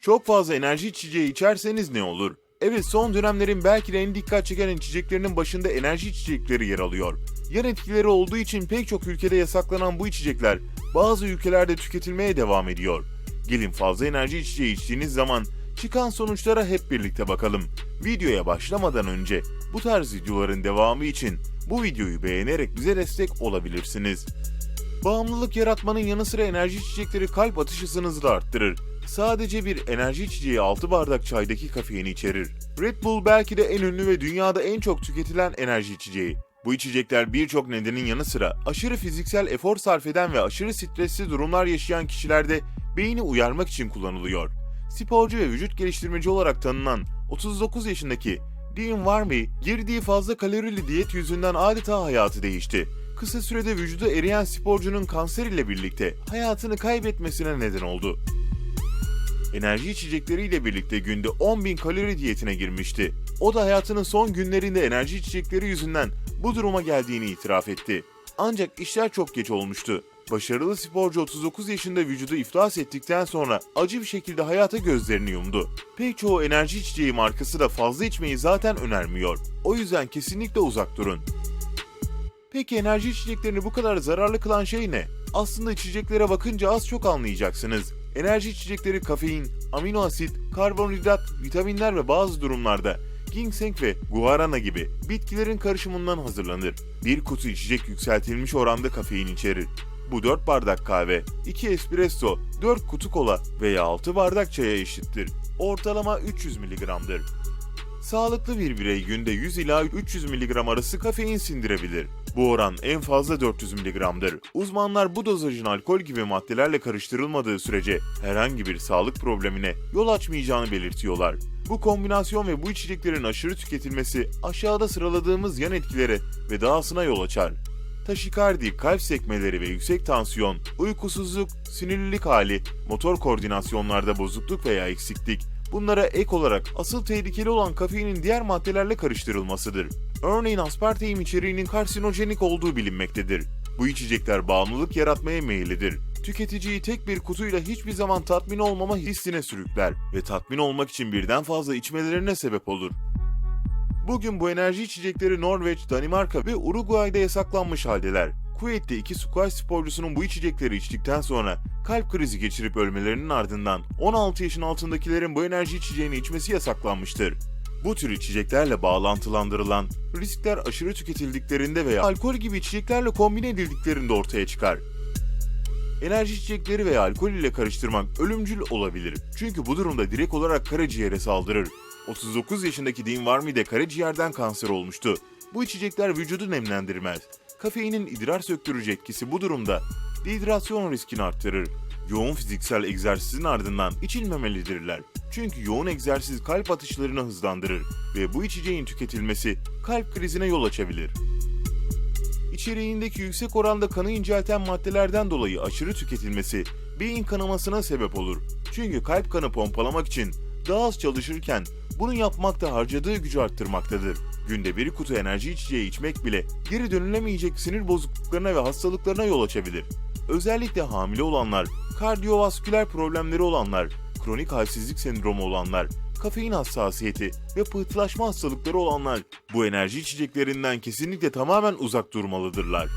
Çok fazla enerji içeceği içerseniz ne olur? Evet son dönemlerin belki de en dikkat çeken içeceklerinin başında enerji içecekleri yer alıyor. Yan etkileri olduğu için pek çok ülkede yasaklanan bu içecekler bazı ülkelerde tüketilmeye devam ediyor. Gelin fazla enerji içeceği içtiğiniz zaman çıkan sonuçlara hep birlikte bakalım. Videoya başlamadan önce bu tarz videoların devamı için bu videoyu beğenerek bize destek olabilirsiniz. Bağımlılık yaratmanın yanı sıra enerji içecekleri kalp atış hızınızı da arttırır. Sadece bir enerji içeceği 6 bardak çaydaki kafeini içerir. Red Bull belki de en ünlü ve dünyada en çok tüketilen enerji içeceği. Bu içecekler birçok nedenin yanı sıra aşırı fiziksel efor sarf eden ve aşırı stresli durumlar yaşayan kişilerde beyni uyarmak için kullanılıyor. Sporcu ve vücut geliştirmeci olarak tanınan 39 yaşındaki Dean Warmy, girdiği fazla kalorili diyet yüzünden adeta hayatı değişti. Kısa sürede vücuda eriyen sporcunun kanser ile birlikte hayatını kaybetmesine neden oldu. Enerji içecekleriyle birlikte günde 10.000 kalori diyetine girmişti. O da hayatının son günlerinde enerji içecekleri yüzünden bu duruma geldiğini itiraf etti. Ancak işler çok geç olmuştu. Başarılı sporcu 39 yaşında vücudu iflas ettikten sonra acı bir şekilde hayata gözlerini yumdu. Pek çoğu enerji içeceği markası da fazla içmeyi zaten önermiyor. O yüzden kesinlikle uzak durun. Peki enerji içeceklerini bu kadar zararlı kılan şey ne? Aslında içeceklere bakınca az çok anlayacaksınız. Enerji içecekleri kafein, amino asit, karbonhidrat, vitaminler ve bazı durumlarda ginseng ve guarana gibi bitkilerin karışımından hazırlanır. Bir kutu içecek yükseltilmiş oranda kafein içerir. Bu 4 bardak kahve, 2 espresso, 4 kutu kola veya 6 bardak çaya eşittir. Ortalama 300 mg'dır. Sağlıklı bir birey günde 100 ila 300 mg arası kafein sindirebilir. Bu oran en fazla 400 mg'dır. Uzmanlar bu dozajın alkol gibi maddelerle karıştırılmadığı sürece herhangi bir sağlık problemine yol açmayacağını belirtiyorlar. Bu kombinasyon ve bu içeceklerin aşırı tüketilmesi aşağıda sıraladığımız yan etkilere ve dahasına yol açar. Taşikardi, kalp sekmeleri ve yüksek tansiyon, uykusuzluk, sinirlilik hali, motor koordinasyonlarda bozukluk veya eksiklik, bunlara ek olarak asıl tehlikeli olan kafeinin diğer maddelerle karıştırılmasıdır. Örneğin aspartame içeriğinin karsinojenik olduğu bilinmektedir. Bu içecekler bağımlılık yaratmaya meyillidir. Tüketiciyi tek bir kutuyla hiçbir zaman tatmin olmama hissine sürükler ve tatmin olmak için birden fazla içmelerine sebep olur. Bugün bu enerji içecekleri Norveç, Danimarka ve Uruguay'da yasaklanmış haldeler. Kuveyt'te iki squash sporcusunun bu içecekleri içtikten sonra kalp krizi geçirip ölmelerinin ardından 16 yaşın altındakilerin bu enerji içeceğini içmesi yasaklanmıştır. Bu tür içeceklerle bağlantılandırılan riskler aşırı tüketildiklerinde veya alkol gibi içeceklerle kombine edildiklerinde ortaya çıkar. Enerji içecekleri veya alkol ile karıştırmak ölümcül olabilir. Çünkü bu durumda direkt olarak karaciğere saldırır. 39 yaşındaki Dean Warmy de karaciğerden kanser olmuştu. Bu içecekler vücudu nemlendirmez. Kafeinin idrar söktürücü etkisi bu durumda dehidrasyon riskini arttırır. Yoğun fiziksel egzersizin ardından içilmemelidirler. Çünkü yoğun egzersiz kalp atışlarını hızlandırır ve bu içeceğin tüketilmesi kalp krizine yol açabilir. İçeriğindeki yüksek oranda kanı incelten maddelerden dolayı aşırı tüketilmesi beyin kanamasına sebep olur. Çünkü kalp kanı pompalamak için daha az çalışırken bunu yapmak da harcadığı gücü arttırmaktadır. Günde bir kutu enerji içeceği içmek bile geri dönülemeyecek sinir bozukluklarına ve hastalıklarına yol açabilir. Özellikle hamile olanlar, kardiyovasküler problemleri olanlar, kronik halsizlik sendromu olanlar, kafein hassasiyeti ve pıhtılaşma hastalıkları olanlar bu enerji içeceklerinden kesinlikle tamamen uzak durmalıdırlar.